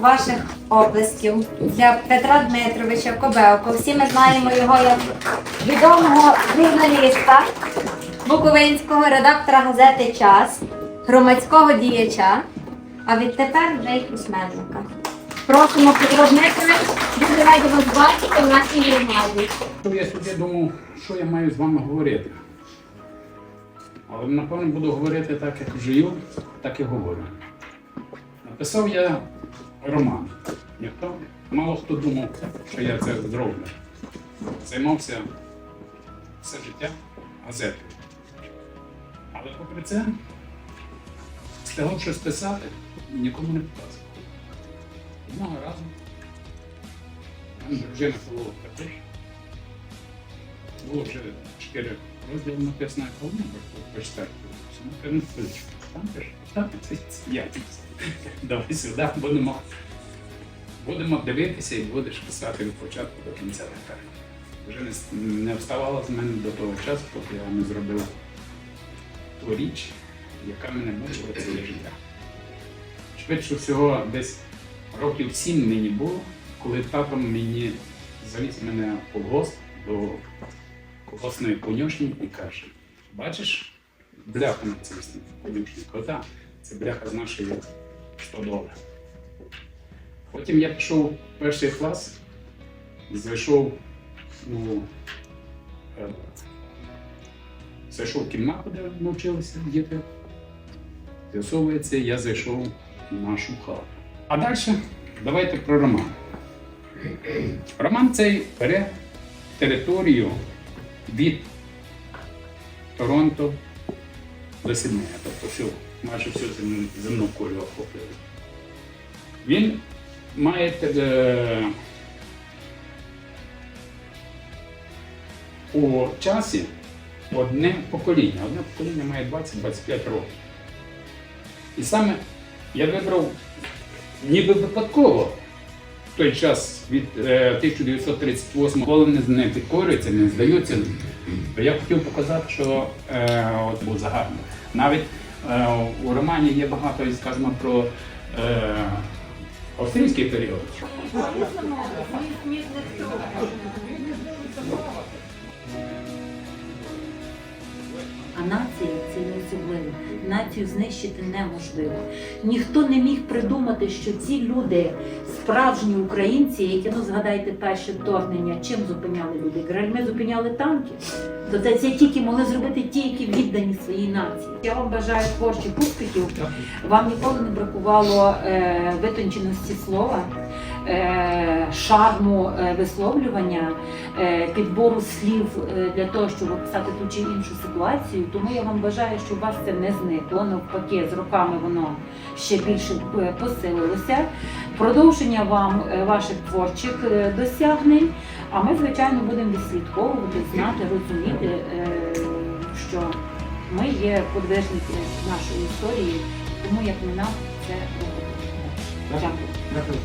ваших оплесків для Петра Дмитровича Кобелко. Всі ми знаємо його як відомого журналіста, буковинського редактора газети Час, громадського діяча, а відтепер вже й письменника. Просимо Петро Дмитрович, дуже раді вас бачити в нашій громаді. Я собі думав, що я маю з вами говорити. Але напевно буду говорити так, як жию, так і говорю. Написав я роман. Ніхто, мало хто думав, що я це зроблю. Займався все життя газетою. Але попри це, встигав щось писати, нікому не показував. Одного разу дружина Соловка пише. Було вже чотири розділи написано, а воно почитати. Ну, хвиличку, там пише, там це я. Давай сюди, будемо, будемо дивитися і будеш писати від початку до кінця тепер. Вже не, не вставала з мене до того часу, поки я не зробив ту річ, яка мене мучила ціле життя. Швидше всього, десь років сім мені було, коли тато мені завіз мене в колгосп до колгоспної конюшні і каже: бачиш, бляха на цій конюшні кота, це бляха з нашої стодоли. Потім я пішов перший клас, зайшов у е, зайшов в кімнату, де навчилися діти. З'ясовується, я зайшов в нашу хату. А далі давайте про роман. Роман цей бере територію від Торонто до Сіднея, тобто всю, майже всю земну, земну кулю охоплює. Він має е, у часі одне покоління. Одне покоління має 20-25 років. І саме я вибрав ніби випадково той час від е, 1938 коли не, підкорюється, не здаються. Я хотів показати, що е, от був загарбник. Навіть е, у романі є багато скажімо про е, австрійський період. А нація це не особливо. Націю знищити неможливо. Ніхто не міг придумати, що ці люди, справжні українці, які ну згадайте перше вторгнення, чим зупиняли люди? Гральми зупиняли танки. То це, це тільки могли зробити ті, які віддані своїй нації. Я вам бажаю творчих успіхів. Вам ніколи не бракувало е, витонченості слова, е, шарму е, висловлювання, е, підбору слів е, для того, щоб описати ту чи іншу ситуацію. Тому я вам бажаю, щоб у вас це не зникло. Навпаки, з роками воно ще більше е, посилилося. Продовження вам е, ваших творчих е, досягнень. А ми, звичайно, будемо відслідковувати, знати, розуміти, що ми є подвижники нашої історії, тому як ми нам це. Дякую. Дякую.